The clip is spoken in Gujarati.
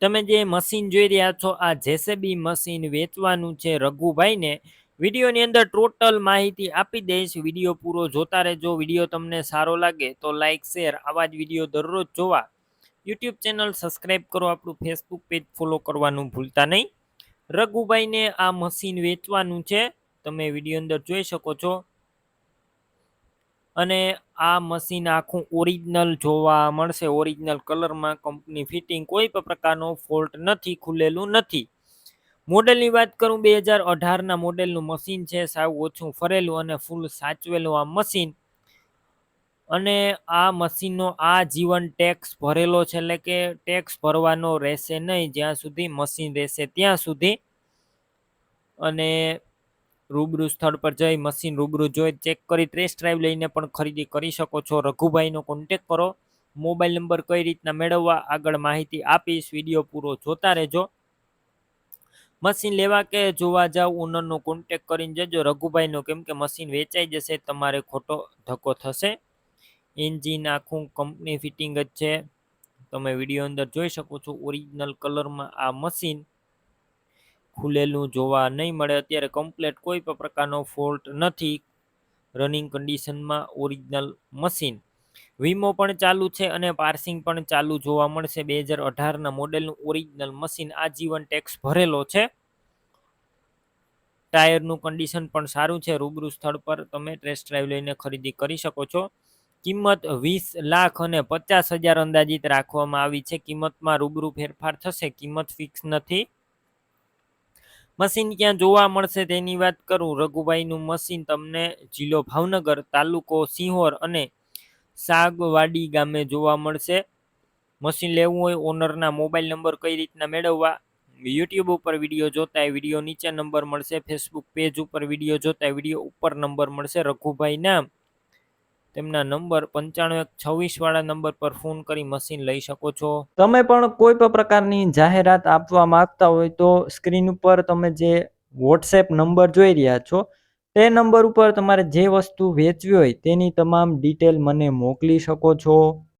તમે જે મશીન જોઈ રહ્યા છો, આ જેસેબી મશીન વેચવાનું છે રઘુભાઈને, વિડીયોની અંદર ટોટલ માહિતી આપી દઈશ. વીડિયો પૂરો જોતા રહેજો. વીડિયો તમને સારો લાગે તો લાઇક શેર, આવા જ વીડિયો દરરોજ જોવા. યુટ્યુબ ચેનલ સબસ્ક્રાઈબ કરો. આપણું ફેસબુક પેજ ફોલો કરવાનું ભૂલતા નહીં. રઘુભાઈને આ મશીન વેચવાનું છે. તમે વીડિયો અંદર જોઈ શકો છો. અને આ મશીન આખું ઓરિજિનલ જોવા મળશે. ઓરિજિનલ કલરમાં કંપની ફિટિંગ કોઈ પણ પ્રકારનો ફોલ્ટ નથી, ખુલેલું નથી. મોડેલની વાત કરું, બે હજાર અઢારના મોડેલનું મશીન છે, સાવ ઓછું ફરેલું અને ફૂલ સાચવેલું આ મશીન. અને આ મશીનનો આ જીવન ટેક્સ ભરેલો છે, એટલે કે ટેક્સ ભરવાનો રહેશે નહીં, જ્યાં સુધી મશીન રહેશે ત્યાં સુધી. અને રૂબરૂ સ્થળ પર જઈ મશીન રૂબરૂ જોઈ ચેક કરી ટેસ્ટ ડ્રાઈવ લઈને પણ ખરીદી કરી શકો છો. રઘુભાઈનો કોન્ટેક કરો. મોબાઈલ નંબર કઈ રીતના મેળવવા આગળ માહિતી આપીશ. વીડિયો પૂરો જોતા રહેજો. મશીન લેવા કે જોવા જાવ ઓનરનો કોન્ટેક કરીને જજો. રઘુભાઈનો કેમ કે મશીન વેચાઈ જશે, તમારે ખોટો ધક્કો થશે. એન્જિન આખું કંપની ફિટિંગ જ છે. તમે વીડિયો અંદર જોઈ શકો છો ઓરિજિનલ કલરમાં આ મશીન ખુલેલું જોવા નહીં મળે, અત્યારે કમ્પ્લેટ કોઈ પણ પ્રકારનો ફોલ્ટ નથી રનિંગ કન્ડિશનમાં ઓરિજિનલ મશીન વીમો પણ ચાલુ છે અને પાર્સિંગ પણ ચાલુ જોવા મળશે. બે હજાર અઢારના મોડેલનું ઓરિજિનલ મશીન આજીવન ટેક્સ ભરેલો છે. ટાયરનું કન્ડિશન પણ સારું છે. રૂબરૂ સ્થળ પર તમે ટેસ્ટ ડ્રાઈવ લઈને ખરીદી કરી શકો છો. કિંમત વીસ લાખ અને પચાસ હજાર અંદાજિત રાખવામાં આવી છે. કિંમતમાં રૂબરૂ ફેરફાર થશે. કિંમત ફિક્સ નથી. મશીન ક્યાં જોવા મળશે તેની વાત કરું. રઘુભાઈનું મશીન તમને જિલ્લો ભાવનગર, તાલુકો સિંહોર અને સાગવાડી ગામે જોવા મળશે. મશીન લેવું હોય ઓનરના મોબાઈલ નંબર કઈ રીતના મેળવવા? યુટ્યુબ ઉપર વીડિયો જોતા વીડિયો નીચે નંબર મળશે. ફેસબુક પેજ ઉપર વીડિયો જોતા વીડિયો ઉપર નંબર મળશે. રઘુભાઈ નામ તેમના નંબર પંચાણું એક છવ્વીસ વાળા નંબર પર ફોન કરી મશીન લઈ શકો છો. તમે પણ કોઈ પણ પ્રકારની જાહેરાત આપવા માંગતા હોય તો સ્ક્રીન ઉપર તમે જે વોટ્સએપ નંબર જોઈ રહ્યા છો, તે નંબર ઉપર તમારે જે વસ્તુ વેચવી હોય તેની તમામ ડિટેલ મને મોકલી શકો છો.